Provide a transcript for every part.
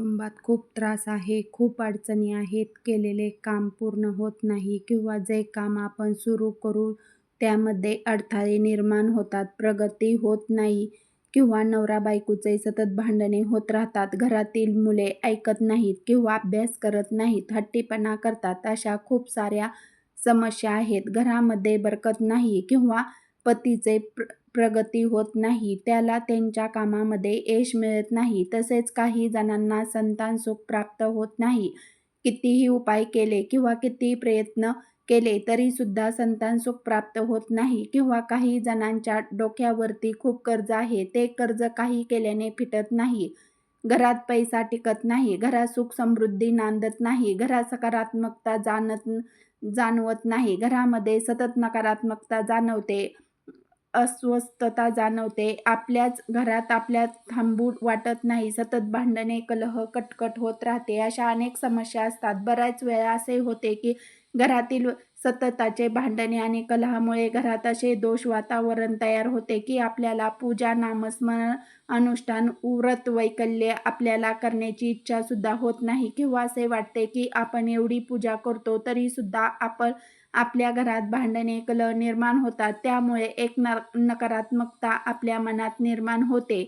कुटुंबात खूप त्रास आहे खूप अडचणी आहेत केलेले काम पूर्ण होत नाही किंवा जे काम आपण सुरू करू त्यामध्ये अडथळे निर्माण होतात प्रगती होत नाही किंवा नवरा बायकोचे सतत भांडणे होत राहतात घरातील मुले ऐकत नाहीत किंवा अभ्यास करत नाहीत हट्टीपणा करतात अशा खूप साऱ्या समस्या आहेत. घरामध्ये बरकत नाही किंवा पतीचे प्र प्रगती होत नाही. त्याला त्यांच्या कामामध्ये यश मिळत नाही. तसेच काही जणांना संतान सुख प्राप्त होत नाही. कितीही उपाय केले किंवा कितीही प्रयत्न केले तरीसुद्धा संतान सुख प्राप्त होत नाही. किंवा काही जणांच्या डोक्यावरती खूप कर्ज आहे. ते कर्ज काही केल्याने फिटत नाही. घरात पैसा टिकत नाही. घरात सुख समृद्धी नांदत नाही. घरात सकारात्मकता जाणत जाणवत नाही. घरामध्ये सतत नकारात्मकता जाणवते. अस्वस्थता जाणवते. आपल्याच घरात आपल्या थांबू वाटत नाही. सतत भांडणे कलह कटकट होत राहते. अशा अनेक समस्या असतात. बऱ्याच वेळा असे होते की घरातील सतताचे भांडणे आणि कलहामुळे घरात असे दोष वातावरण तयार होते की आपल्याला पूजा नामस्मरण अनुष्ठान व्रत वैकल्य आपल्याला करण्याची इच्छा सुद्धा होत नाही. किंवा असे वाटते की आपण एवढी पूजा करतो तरीसुद्धा आपण आपल्या घरात भांडणे कलह निर्माण होतात. त्यामुळे एक नकारात्मकता आपल्या मनात निर्माण होते.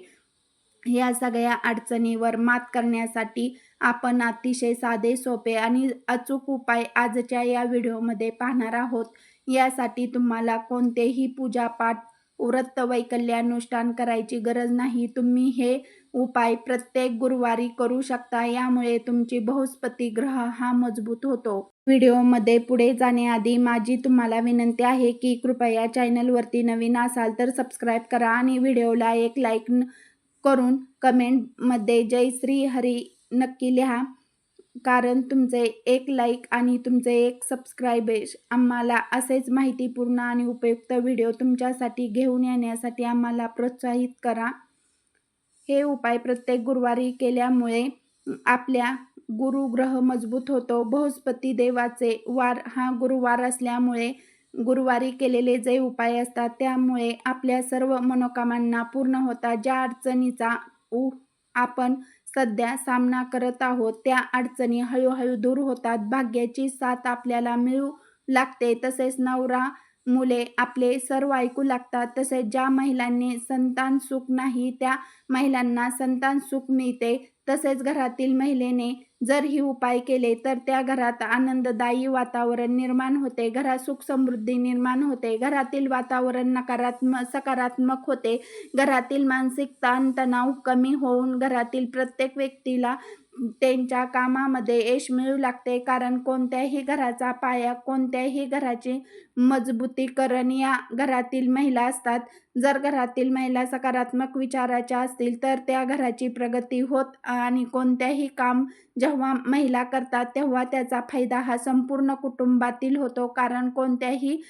या सगळ्या अडचणीवर मात करण्यासाठी आपण अतिशय साधे सोपे आणि अचूक उपाय आजच्या या व्हिडिओमध्ये पाहणार आहोत. यासाठी तुम्हाला कोणतेही पूजापाठ व्रत वैकल्यानुष्ठान करायची गरज नाही. तुम्ही हे उपाय प्रत्येक गुरुवारी करू शकता. यामुळे तुमची बहुस्पती ग्रह हा मजबूत होतो. व्हिडिओमध्ये पुढे जाण्याआधी माझी तुम्हाला विनंती आहे की कृपया चॅनलवरती नवीन असाल तर सबस्क्राईब करा आणि व्हिडिओला एक लाईक करून कमेंटमध्ये जय श्री हरी नक्की लिहा. कारण तुमचे एक लाईक आणि तुमचे एक सबस्क्रायबेश आम्हाला असेच माहितीपूर्ण आणि उपयुक्त व्हिडिओ तुमच्यासाठी घेऊन येण्यासाठी आम्हाला प्रोत्साहित करा. हे उपाय प्रत्येक गुरुवारी केल्यामुळे आपल्या गुरुग्रह मजबूत होतो. बृहस्पती देवाचे वार हा गुरुवार असल्यामुळे गुरुवारी केलेले जे उपाय असतात त्यामुळे आपल्या सर्व मनोकामांना पूर्ण होतात. ज्या अडचणीचा उ आपण सध्या सामना करत आहोत त्या अडचणी हळूहळू दूर होतात. भाग्याची साथ आपल्याला मिळू लागते. तसेच नवरा मुले आपले सर्व ऐकू लागतात. तसेच ज्या महिलांनी संतान सुख नाही त्या महिलांना संतान सुख मिळते. तसेच घरातील महिलेने जर ही उपाय केले तर त्या घरात आनंददायी वातावरण निर्माण होते. घरात सुख समृद्धी निर्माण होते. घरातील वातावरण नकारात्मक सकारात्मक होते. घरातील मानसिक ताणतणाव कमी होऊन घरातील प्रत्येक व्यक्तीला त्यांच्या कामामध्ये यश मिळू लागते. कारण कोणत्याही घराचा पाया कोणत्याही घराची मजबूतीकरण या घरातील महिला असतात. जर घरातील महिला सकारात्मक विचाराच्या असतील तर त्या घराची प्रगती होत आणि कोणत्याही काम जेव्हा महिला करतात तेव्हा त्याचा फायदा हा संपूर्ण कुटुंबातील होतो. कारण कोणत्याही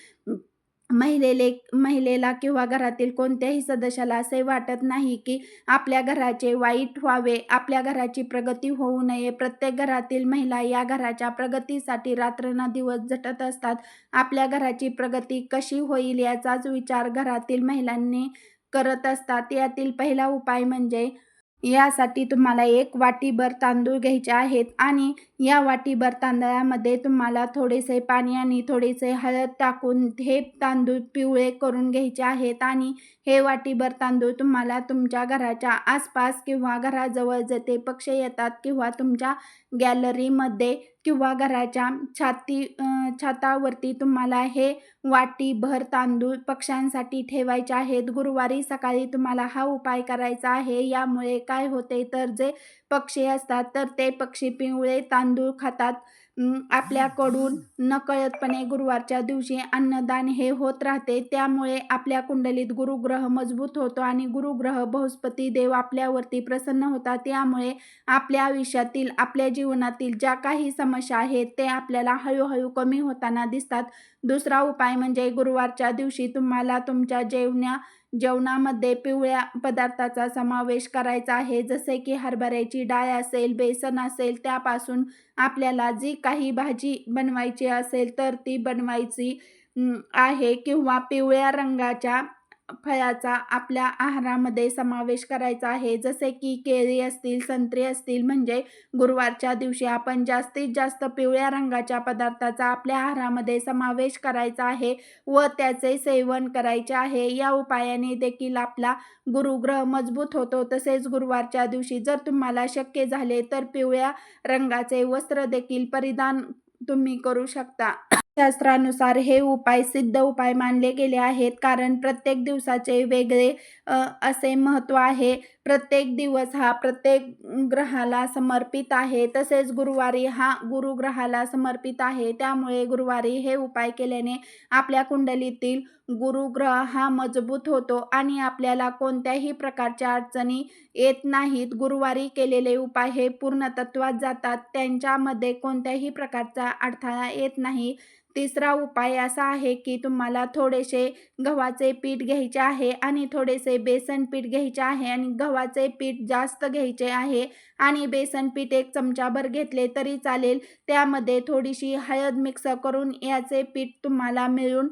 महिलेले महिलेला किंवा घरातील कोणत्याही सदस्याला असे वाटत नाही की आपल्या घराचे वाईट व्हावे आपल्या घराची प्रगती होऊ नये. प्रत्येक घरातील महिला या घराच्या प्रगतीसाठी रात्रना दिवस झटत असतात. आपल्या घराची प्रगती कशी होईल याचाच विचार घरातील महिलांनी करत असतात. यातील पहिला उपाय म्हणजे यासाठी तुम्हाला एक वाटीभर तांदूळ घ्यायचे आहेत आणि या वाटीभर तांदळामध्ये तुम्हाला थोडेसे पाणी आणि थोडेसे हळद टाकून हे तांदूळ पिवळे करून घ्यायचे आहेत आणि हे वाटीभर तांदूळ तुम्हाला तुमच्या घराच्या आसपास किंवा घराजवळ जे पक्षी येतात किंवा तुमच्या गॅलरीमध्ये किंवा घराच्या छाती छातावरती तुम्हाला हे वाटी भर तांदूळ पक्ष्यांसाठी ठेवायचे आहेत. गुरुवारी सकाळी तुम्हाला हा उपाय करायचा आहे. यामुळे काय होते? तर जे पक्षी असतात तर ते पक्षी पिवळे तांदूळ खातात. आपल्याकडून नकळतपणे गुरुवारच्या दिवशी अन्नदान हे होत राहते. त्यामुळे आपल्या कुंडलीत गुरुग्रह मजबूत होतो आणि गुरुग्रह बृहस्पती देव आपल्यावरती प्रसन्न होतात. त्यामुळे आपल्या आयुष्यातील आपल्या जीवनातील ज्या काही समस्या आहेत ते आपल्याला हळूहळू कमी होताना दिसतात. दुसरा उपाय म्हणजे गुरुवारच्या दिवशी तुम्हाला तुमच्या जेवण्या जेवणामध्ये पिवळ्या पदार्थाचा समावेश करायचा आहे. जसे की हरभऱ्याची डाळ असेल बेसन असेल त्यापासून आपल्याला जी काही भाजी बनवायची असेल तर ती बनवायची आहे. किंवा पिवळ्या रंगाच्या फळाचा आपल्या आहारामध्ये समावेश करायचा आहे. जसे की केळी असतील संत्री असतील म्हणजे गुरुवारच्या दिवशी आपण जास्तीत जास्त पिवळ्या रंगाच्या पदार्थाचा आपल्या आहारामध्ये समावेश करायचा आहे व त्याचे सेवन करायचे आहे. या उपायाने देखील आपला गुरुग्रह मजबूत होतो. तसेच गुरुवारच्या दिवशी जर तुम्हाला शक्य झाले तर पिवळ्या रंगाचे वस्त्र देखील परिधान तुम्ही करू शकता. शास्त्रानुसार हे उपाय सिद्ध उपाय मानले गेले आहेत. कारण प्रत्येक दिवसाचे वेगळे असे महत्त्व आहे. प्रत्येक दिवस हा प्रत्येक ग्रहाला समर्पित आहे. तसेच गुरुवारी हा गुरुग्रहाला समर्पित आहे. त्यामुळे गुरुवारी हे उपाय केल्याने आपल्या कुंडलीतील गुरुग्रह हा मजबूत होतो आणि आपल्याला कोणत्याही प्रकारच्या अडचणी येत नाहीत. गुरुवारी केलेले उपाय हे पूर्णतत्वात जातात. त्यांच्यामध्ये कोणत्याही प्रकारचा अडथळा येत नाही. तिसरा उपाय असा आहे की तुम्हाला थोडेसे गव्हाचे पीठ घ्यायचे आहे आणि थोडेसे बेसन पीठ घ्यायचे आहे आणि गव्हाचे पीठ जास्त घ्यायचे आहे आणि बेसन पीठ एक चमचाभर घेतले तरी चालेल. त्यामध्ये थोडीशी हळद मिक्स करून याचे पीठ तुम्हाला मिळून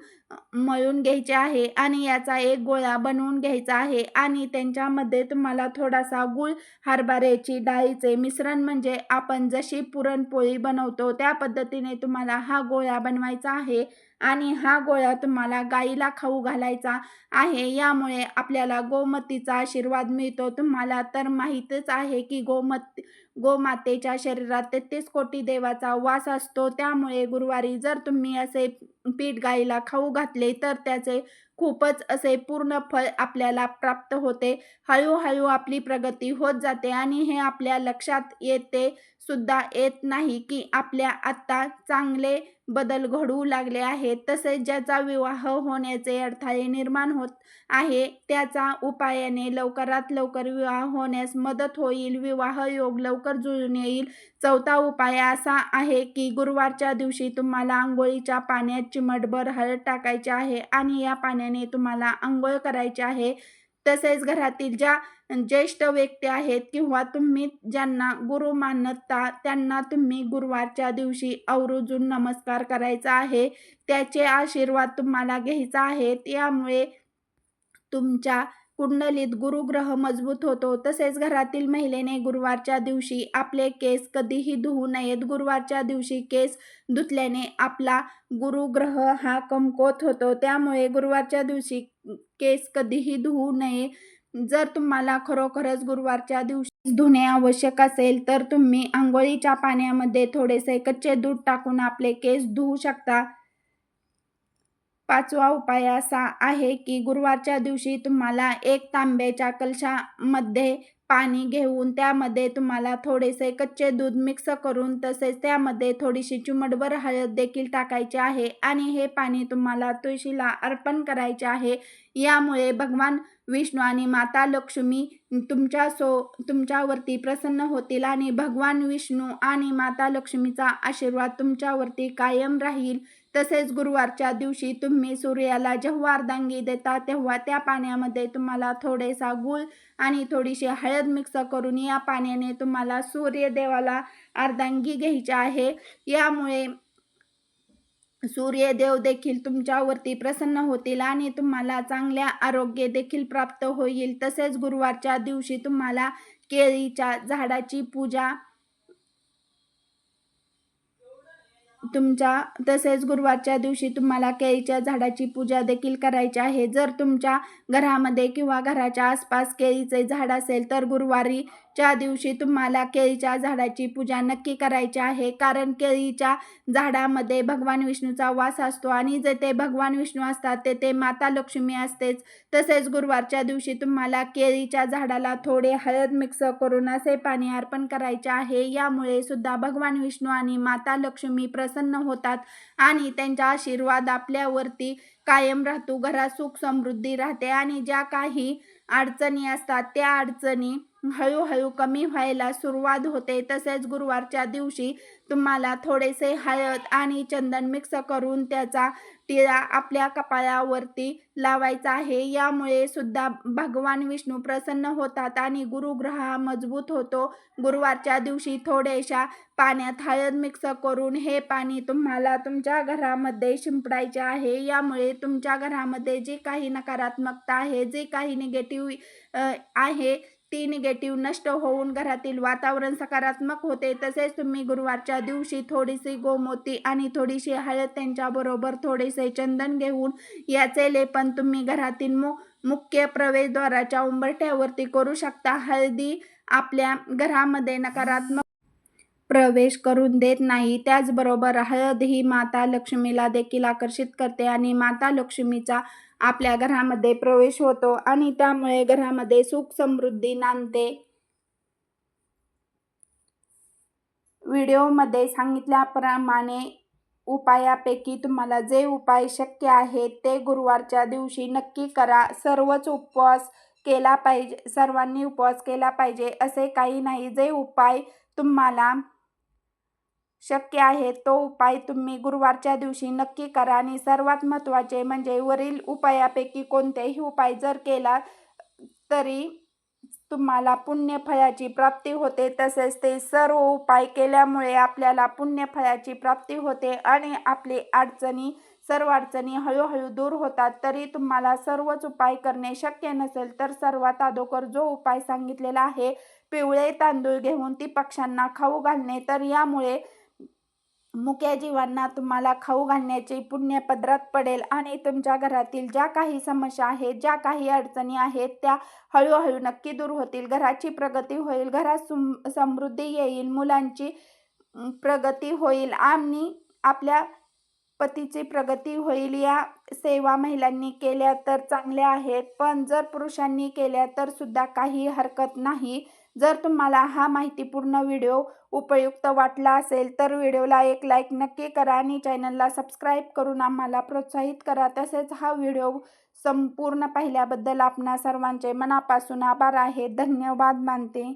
मळून घ्यायचे आहे आणि याचा एक गोळा बनवून घ्यायचा आहे आणि त्यांच्यामध्ये तुम्हाला थोडासा गुळ हरभऱ्याची डाळीचे मिश्रण म्हणजे आपण जशी पुरणपोळी बनवतो त्या पद्धतीने तुम्हाला हा गोळा बनवायचा आहे आणि हा गोळा तुम्हाला गाईला खाऊ घालायचा आहे. यामुळे आपल्याला गोमतीचा आशीर्वाद मिळतो. तुम्हाला तर माहीतच आहे की गोमत गोमातेच्या शरीरात तेहतीस कोटी देवाचा वास असतो. त्यामुळे गुरुवारी जर तुम्ही असे पीठ गाईला खाऊ घातले तर त्याचे खूपच असे पूर्ण फळ आपल्याला प्राप्त होते. हळूहळू आपली प्रगती होत जाते आणि हे आपल्या लक्षात येते. सुद्धा येत नाही की आपल्या आत्ता चांगले बदल घडू लागले आहेत. तसेच ज्याचा विवाह होण्याचे अडथळे निर्माण होत आहे त्याचा उपायाने लवकरात लवकर विवाह होण्यास मदत होईल. विवाह योग लवकर जुळून येईल. चौथा उपाय असा आहे की गुरुवारच्या दिवशी तुम्हाला आंघोळीच्या पाण्यात चिमटभर हळद टाकायची आहे आणि या पाण्याने तुम्हाला आंघोळ करायची आहे. तसेच घरातील ज्या ज्येष्ठ व्यक्ती आहेत किंवा तुम्ही ज्यांना गुरु मानता त्यांना तुम्ही गुरुवारच्या दिवशी आवर्जून नमस्कार करायचा आहे त्याचे आशीर्वाद तुम्हाला घ्यायचा आहे त्यामुळे तुमच्या कुंडलीत गुरुग्रह मजबूत होतो. तसेच घरातील महिलेने गुरुवारच्या दिवशी आपले केस कधीही धुवू नयेत. गुरुवारच्या दिवशी केस धुतल्याने आपला गुरुग्रह हा कमकुवत होतो. त्यामुळे गुरुवारच्या दिवशी केस कधीही धुवू नये. जर तुम्हाला खरोखरच गुरुवारच्या दिवशी धुणे आवश्यक असेल तर तुम्ही आंघोळीच्या पाण्यामध्ये थोडेसे कच्चे दूध टाकून आपले केस धुवू शकता. पाचवा उपाय असा आहे की गुरुवारच्या दिवशी तुम्हाला एक तांब्याच्या कलशामध्ये पाणी घेऊन त्यामध्ये तुम्हाला थोडेसे कच्चे दूध मिक्स करून तसेच त्यामध्ये थोडीशी चिमटभर हळद देखील टाकायची आहे आणि हे पाणी तुम्हाला तुळशीला अर्पण करायचे आहे. यामुळे भगवान विष्णू आणि माता लक्ष्मी तुमच्या सो तुमच्यावरती प्रसन्न होतील आणि भगवान विष्णू आणि माता लक्ष्मीचा आशीर्वाद तुमच्यावरती कायम राहील. तसेच गुरुवारच्या दिवशी तुम्ही सूर्याला जेव्हा अर्धांगी देता तेव्हा त्या पाण्यामध्ये तुम्हाला थोडेसा गुळ आणि थोडीशी हळद मिक्स करून या पाण्याने तुम्हाला सूर्यदेवाला अर्धांगी घ्यायची आहे. यामुळे सूर्यदेव देखील तुमच्यावरती प्रसन्न होतील आणि तुम्हाला चांगल्या आरोग्य देखील प्राप्त होईल. तसेच गुरुवारच्या दिवशी तुम्हाला केळीच्या झाडाची पूजा तुमच्या तसेच गुरुवारच्या दिवशी तुम्हाला केळीच्या झाडाची पूजा देखील करायची आहे. जर तुमच्या घरामध्ये किंवा घराच्या आसपास केळीचे झाड असेल तर गुरुवारी च्या दिवशी तुम्हाला केळीच्या झाडाची पूजा नक्की करायची आहे कारण केळीच्या झाडामध्ये भगवान विष्णूचा वास असतो आणि जेथे भगवान विष्णू असतात तेथे माता लक्ष्मी असतेच. तसेच गुरुवारच्या दिवशी तुम्हाला केळीच्या झाडाला थोडे हळद मिक्स करून असे पाणी अर्पण करायचे आहे. यामुळे सुद्धा भगवान विष्णू आणि माता लक्ष्मी प्रसन्न होतात आणि त्यांचा आशीर्वाद आपल्यावरती कायम राहतो. घरात सुख समृद्धी राहते आणि ज्या काही अडचणी असतात त्या अडचणी हळूहळू कमी व्हायला सुरुवात होते. तसेच गुरुवारच्या दिवशी तुम्हाला थोडेसे हळद आणि चंदन मिक्स करून त्याचा टिळा आपल्या कपाळावरती लावायचा आहे. यामुळे सुद्धा भगवान विष्णू प्रसन्न होतात आणि गुरुग्रह मजबूत होतो. गुरुवारच्या दिवशी थोड्याशा पाण्यात हळद मिक्स करून हे पाणी तुम्हाला तुमच्या घरामध्ये शिंपडायचे आहे. यामुळे तुमच्या घरामध्ये जी काही नकारात्मकता आहे जे काही निगेटिव्ह आहे ती निगेटिव्ह नष्ट होऊन घरातील वातावरण सकारात्मक होते. तसेच तुम्ही गुरुवारच्या दिवशी थोडीशी गोमोती आणि थोडीशी हळद त्यांच्याबरोबर थोडेसे चंदन घेऊन याचे लेपन तुम्ही घरातील मु मुख्य प्रवेशद्वाराच्या उंबरठ्यावरती करू शकता. हळदी आपल्या घरामध्ये नकारात्मक प्रवेश करून देत नाही. त्याचबरोबर हळद ही माता लक्ष्मीला देखील आकर्षित करते आणि माता लक्ष्मीचा आपल्या घरामध्ये प्रवेश होतो आणि त्यामुळे घरामध्ये सुख समृद्धी नांदते. व्हिडिओमध्ये सांगितल्याप्रमाणे उपायापैकी तुम्हाला जे उपाय शक्य आहेत ते गुरुवारच्या दिवशी नक्की करा. सर्वच उपवास केला पाहिजे सर्वांनी उपवास केला पाहिजे असे काही नाही. जे उपाय तुम्हाला शक्य आहे तो उपाय तुम्ही गुरुवारच्या दिवशी नक्की करा आणि सर्वात महत्त्वाचे म्हणजे वरील उपायापैकी कोणतेही उपाय जर केला तरी तुम्हाला पुण्यफळाची प्राप्ती होते. तसेच ते सर्व उपाय केल्यामुळे आपल्याला पुण्यफळाची प्राप्ती होते आणि आपली अडचणी सर्व अडचणी हळूहळू दूर होतात. तरी तुम्हाला सर्वच उपाय करणे शक्य नसेल तर सर्वात अगोदर जो उपाय सांगितलेला आहे पिवळे तांदूळ घेऊन ती पक्ष्यांना खाऊ घालणे. तर यामुळे मुक्या जीवांना तुम्हाला खाऊ घालण्याची पुण्य पदरात पडेल आणि तुमच्या घरातील ज्या काही समस्या आहेत ज्या काही अडचणी आहेत त्या हळूहळू नक्की दूर होतील. घराची प्रगती होईल घरात समृद्धी येईल मुलांची प्रगती होईल आणि आपल्या पतीची प्रगती होईल. या सेवा महिलांनी केल्या तर चांगल्या आहेत पण जर पुरुषांनी केल्या तर सुद्धा काही हरकत नाही. जर तुम्हाला हा माहितीपूर्ण व्हिडिओ उपयुक्त वाटला असेल तर व्हिडिओला एक लाईक नक्की करा आणि चॅनलला सबस्क्राईब करून आम्हाला प्रोत्साहित करा. तसेच हा व्हिडिओ संपूर्ण पाहिल्याबद्दल आपणा सर्वांचे मनापासून आभार आहे. धन्यवाद. मानते.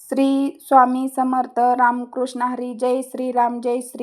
श्री स्वामी समर्थ. रामकृष्ण हरी. जय श्रीराम जय श्री